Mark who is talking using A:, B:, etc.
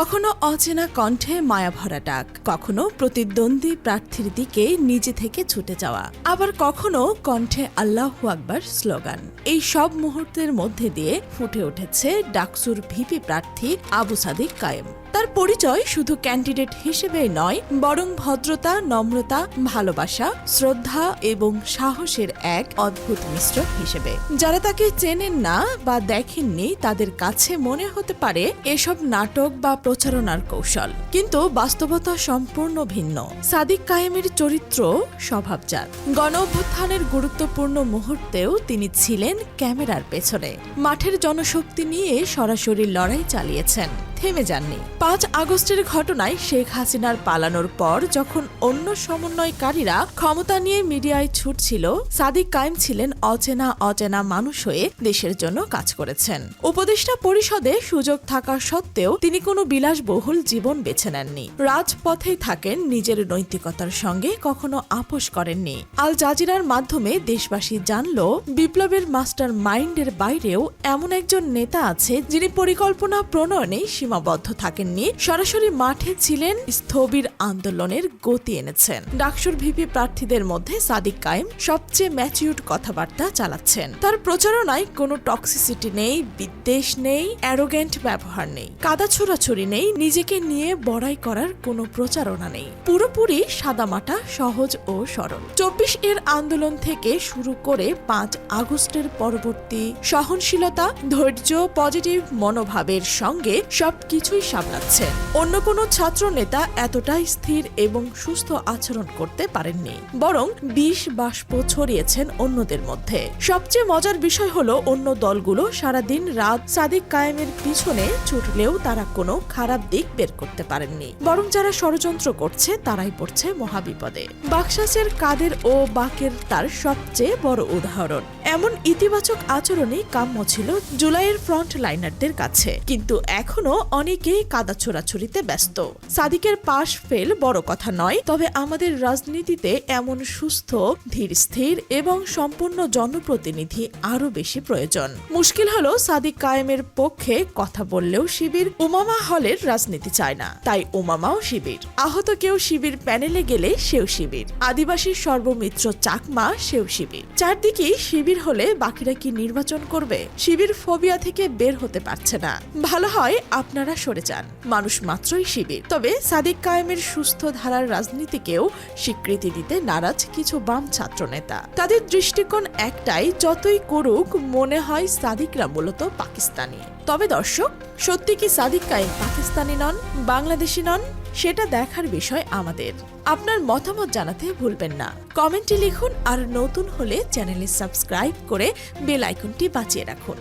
A: কখনো অচেনা কণ্ঠে মায়াভরা ডাক, কখনো প্রতিদ্বন্দ্বী প্রার্থীর দিকে নিজে থেকে ছুটে যাওয়া, আবার কখনো কণ্ঠে আল্লাহ আকবার স্লোগান। এই সব মুহূর্তের মধ্যে দিয়ে ফুটে উঠেছে ডাকসুর ভিপি প্রার্থী আবু সাদিক কায়েম। তার পরিচয় শুধু ক্যান্ডিডেট হিসেবেই নয়, বরং ভদ্রতা, নম্রতা, ভালোবাসা, শ্রদ্ধা এবং সাহসের এক অদ্ভুত মিশ্রণ হিসেবে। যারা তাকে চেনেন না বা দেখেননি, তাদের কাছে মনে হতে পারে, এসব নাটক বা প্রচারণার কৌশল। কিন্তু বাস্তবতা সম্পূর্ণ ভিন্ন। সাদিক কায়েমের চরিত্র স্বভাবজাত। গণ অভ্যুত্থানের গুরুত্বপূর্ণ মুহূর্তেও তিনি ছিলেন ক্যামেরার পেছনে। মাঠের জনশক্তি নিয়ে সরাসরি লড়াই চালিয়েছেন। থেমে যাননি। পাঁচ আগস্টের ঘটনায় শেখ হাসিনার পালানোর পর যখন অন্য সমন্বয়কারীরা ক্ষমতা নিয়ে মিডিয়ায় ছুটছিল, সাদিক কায়েম ছিলেন অচেনা অচেনা মানুষ হয়ে দেশের জন্য কাজ করেছেন। উপদেষ্টা পরিষদে সুযোগ থাকা সত্ত্বেও তিনি কোনো বিলাসবহুল জীবন বেছে নেননি। রাজপথেই থাকেন, নিজের নৈতিকতার সঙ্গে কখনো আপোষ করেননি। আল জাজিরার মাধ্যমে দেশবাসী জানল, বিপ্লবের মাস্টার মাইন্ডের বাইরেও এমন একজন নেতা আছে যিনি পরিকল্পনা প্রণয়নে সীমাবদ্ধ থাকেননি, সরাসরি মাঠে ছিলেন, স্থবির আন্দোলনের গতি এনেছেন। ডাকসুর ভিপি প্রার্থীদের মধ্যে সাদিক কায়েম সবচেয়ে ম্যাচিউড কথাবার্তা চালাচ্ছেন। তার প্রচারণায় কোনো টক্সিসিটি নেই, বিদ্বেষ নেই, অ্যারোগেন্ট ব্যবহার নেই, কাদা ছোড়াছড়ি নেই, নিজেকে নিয়ে বড়াই করার কোনো প্রচারণা নেই। পুরোপুরি সাদামাটা, সহজ ও সরল। চব্বিশ এর আন্দোলন থেকে শুরু করে পাঁচ আগস্টের পরবর্তী সহনশীলতা, ধৈর্য, পজিটিভ মনোভাবের সঙ্গে সবকিছুই সামলাচ্ছেন অন্য কোনো ছাত্র নেতা এতটাই স্থির এবং সুস্থ আচরণ করতে পারেননি। বরং বিষ বাষ্প ছড়িয়েছেন অন্যদের মধ্যে। সবচেয়ে মজার বিষয় হলো অন্য দলগুলো সারাদিন রাত সাদিক কায়েমের পিছনে ছুটলেও তারা কোনো খারাপ দিক বের করতে পারেননি। বরং যারা ষড়যন্ত্র করছে, তারাই পড়ছে মহাবিপদে। বাকশাসের কাদের ও বাকের তার সবচেয়ে বড় উদাহরণ। এমন ইতিবাচক আচরণই কাম্য ছিল জুলাইয়ের ফ্রন্ট লাইনারদের কাছে। কিন্তু এখনও অনেকেই কাদা ছোড়াছুরিতে ব্যস্ত। সাদিকের পাশ ফেল বড় কথা নয়, তবে আমাদের রাজনীতিতে এমন সুস্থ, ধীর, স্থির এবং সম্পূর্ণ জনপ্রতিনিধি আরও বেশি প্রয়োজন। মুশকিল হলো সাদিক কায়েমের পক্ষে কথা বললেও শিবির উমামা হলের রাজনীতি চায় না, তাই উমামাও শিবির। আহত কেউ শিবির প্যানেলে গেলে সেও শিবির। আদিবাসী সর্বমিত্র চাকমা, সেও শিবির। চারদিকেই শিবির হলে বাকিরা কি নির্বাচন করবে? শিবির ফোবিয়া থেকে বের হতে পারছে না। ভালো হয় আপনারা সরে যান। মানুষ মাত্রই শিবির। তবে সাদিক কায়েমের সুস্থ ধারার রাজনীতিকেও স্বীকৃতি দিতে নারাজ কিছু বাম ছাত্র নেতা তাদের দৃষ্টিকোণ একটাই, যতই করুক, মনে হয় সাদিকরা মূলত পাকিস্তানি। তবে দর্শক, সত্যি কি সাদিক কায়েম পাকিস্তানি নন, বাংলাদেশি নন? সেটা দেখার বিষয় আমাদের। আপনার মতামত জানাতে ভুলবেন না। কমেন্টে লিখুন আর নতুন হলে চ্যানেলে সাবস্ক্রাইব করে বেল আইকনটি বাঁচিয়ে রাখুন।